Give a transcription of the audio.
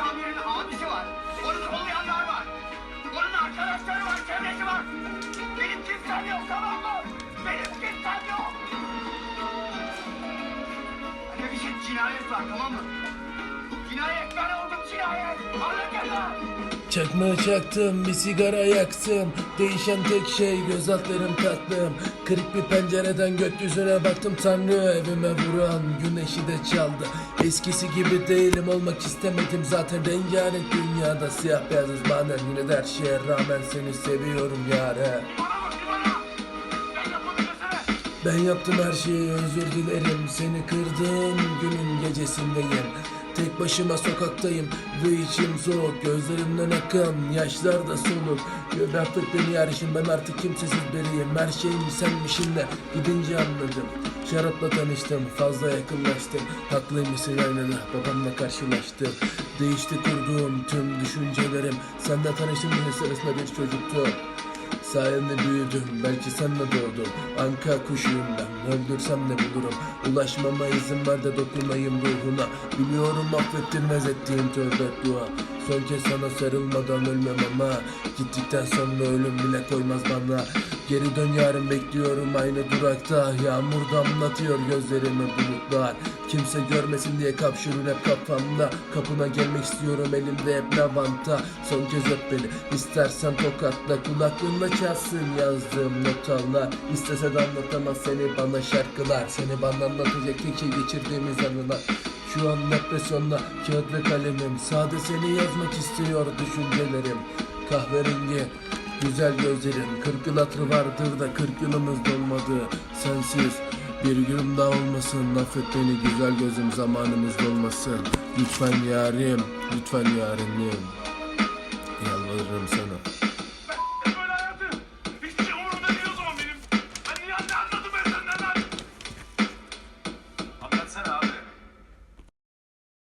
amirinin abisi var. Onun olmayanlar var. Onun arkadaşları var, çevresi var. Benim kimsem yok tamam mı? Benim kimsem yok. Anne bir şey cinayet var tamam mı? Cinayet ben oldum cinayet. Anladın mı? Çakma çaktım bir sigara yaktım. Değişen tek şey göz altlarım tatlım. Kırık bir pencereden gökyüzüne baktım. Tanrı evime vuran güneşi de çaldı. Eskisi gibi değilim olmak istemedim. Zaten Rengarenk dünyada siyah beyazız banen Yine de her şeye rağmen seni seviyorum yare Ben yaptım her şeyi özür dilerim. Seni kırdığım günün gecesindeyim Tek başıma sokaktayım ve içim soğuk Gözlerimden akan yaşlar da soluk Bıraktık beni yarışın ben artık kimsesiz biriyim. Her şeyim senmişim de gidince anladım. Şarapla tanıştım fazla yakınlaştım. Haklıymışsın aynada babamla karşılaştım. Değişti kurduğum tüm düşüncelerim. Senden tanıştım sırasında bir çocuktu Sayende büyüdüm belki senle doğdum Anka kuşuyum ben öldürsem ne bulurum. Ulaşmama izin ver de dokunayım ruhuna. Biliyorum affettirmez ettiğin tövbe dua. Son kez sana sarılmadan ölmem ama. Gittikten sonra ölüm bile koymaz bana Geri dön yarın bekliyorum aynı durakta. Yağmur damlatıyor gözlerime bulutlar. Kimse görmesin diye kapşırın hep kafamda. Kapına gelmek istiyorum elimde hep lavanta. Son kez öp beni istersen tokatla. Kulaklığında çalsın yazdığım notalar. İstese de anlatamaz seni bana şarkılar. Seni bana anlatacak tek şey geçirdiğimiz anılar. Şu an depresyonda kağıt ve kalemim. Sade seni yazmak istiyor düşüncelerim. Kahverengi güzel gözlerin Kırk yıl hatırı vardır da kırk yılımız dolmadı. Sensiz bir günüm daha olmasın. Affet beni güzel gözüm zamanımız dolmasın. Lütfen yarim Lütfen yarim Yalvarırım sana